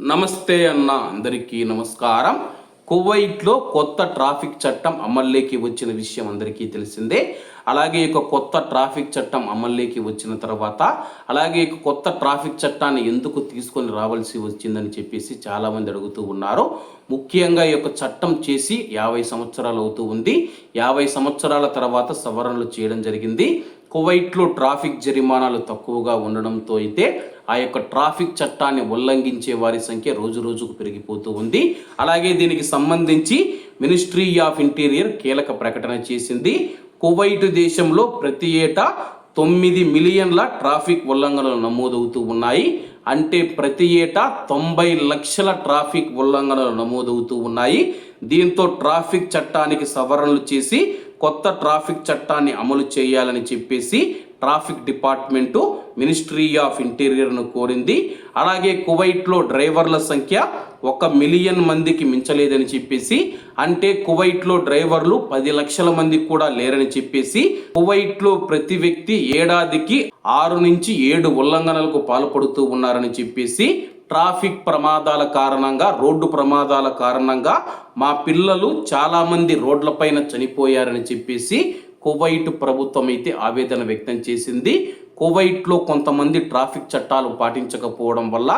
నమస్తే అన్న అందరికీ నమస్కారం. కువైట్లో కొత్త ట్రాఫిక్ చట్టం అమల్లోకి వచ్చిన విషయం అందరికీ తెలిసిందే. అలాగే ఈ కొత్త ట్రాఫిక్ చట్టం అమల్లోకి వచ్చిన తర్వాత అలాగే ఈ కొత్త ట్రాఫిక్ చట్టాన్ని ఎందుకు తీసుకొని రావాల్సి వచ్చిందని చెప్పేసి చాలామంది అడుగుతూ ఉన్నారు. ముఖ్యంగా ఈ యొక్క చట్టం చేసి యాభై సంవత్సరాలు అవుతూ ఉంది. యాభై సంవత్సరాల తర్వాత సవరణలు చేయడం జరిగింది. కువైట్లో ట్రాఫిక్ జరిమానాలు తక్కువగా ఉండడంతో అయితే ఆ యొక్క ట్రాఫిక్ చట్టాన్ని ఉల్లంఘించే వారి సంఖ్య రోజు రోజుకు పెరిగిపోతూ ఉంది. అలాగే దీనికి సంబంధించి మినిస్ట్రీ ఆఫ్ ఇంటీరియర్ కీలక ప్రకటన చేసింది. కువైట్ దేశంలో ప్రతి ఏటా తొమ్మిది మిలియన్ల ట్రాఫిక్ ఉల్లంఘనలు నమోదవుతూ ఉన్నాయి. అంటే ప్రతి ఏటా తొంభై లక్షల ట్రాఫిక్ ఉల్లంఘనలు నమోదవుతూ ఉన్నాయి. దీంతో ట్రాఫిక్ చట్టానికి సవరణలు చేసి కొత్త ట్రాఫిక్ చట్టాన్ని అమలు చేయాలని చెప్పేసి ట్రాఫిక్ డిపార్ట్మెంటు మినిస్ట్రీ ఆఫ్ ఇంటీరియర్ను కోరింది. అలాగే కువైట్లో డ్రైవర్ల సంఖ్య ఒక మిలియన్ మందికి మించలేదని చెప్పేసి అంటే కువైట్లో డ్రైవర్లు పది లక్షల మంది కూడా లేరని చెప్పేసి కువైట్లో ప్రతి వ్యక్తి ఏడాదికి ఆరు నుంచి ఏడు ఉల్లంఘనలకు పాల్పడుతూ ఉన్నారని చెప్పేసి ట్రాఫిక్ ప్రమాదాల కారణంగా రోడ్డు ప్రమాదాల కారణంగా మా పిల్లలు చాలామంది రోడ్లపైన చనిపోయారని చెప్పేసి కువైట్ ప్రభుత్వం అయితే ఆవేదన వ్యక్తం చేసింది. కువైట్లో కొంతమంది ట్రాఫిక్ చట్టాలు పాటించకపోవడం వల్ల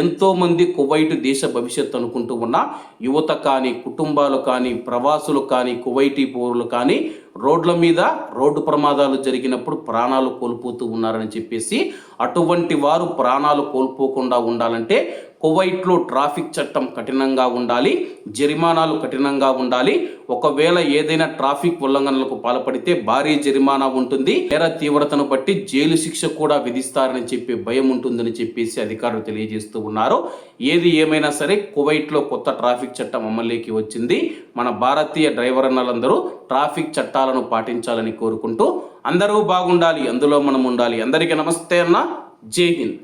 ఎంతోమంది కువైట్ దేశ భవిష్యత్తు అనుకుంటూ ఉన్న యువత కానీ కుటుంబాలు కానీ ప్రవాసులు కానీ కువైటీ పౌరులు కానీ రోడ్ల మీద రోడ్డు ప్రమాదాలు జరిగినప్పుడు ప్రాణాలు కోల్పోతూ ఉన్నారని చెప్పేసి అటువంటి వారు ప్రాణాలు కోల్పోకుండా ఉండాలంటే కువైట్లో ట్రాఫిక్ చట్టం కఠినంగా ఉండాలి జరిమానాలు కఠినంగా ఉండాలి. ఒకవేళ ఏదైనా ట్రాఫిక్ ఉల్లంఘనలకు పాల్పడితే భారీ జరిమానా ఉంటుంది. నేర తీవ్రతను బట్టి జైలు శిక్ష కూడా విధిస్తారని చెప్పి భయం ఉంటుందని చెప్పేసి అధికారులు తెలియజేస్తూ ఉన్నారు. ఏది ఏమైనా సరే కువైట్లో కొత్త ట్రాఫిక్ చట్టం అమల్లోకి వచ్చింది. మన భారతీయ డ్రైవర్ అన్నలందరూ ట్రాఫిక్ చట్టాలను పాటించాలని కోరుకుంటూ అందరూ బాగుండాలి అందులో మనం ఉండాలి అందరికీ నమస్తే అన్న. జై హింద్.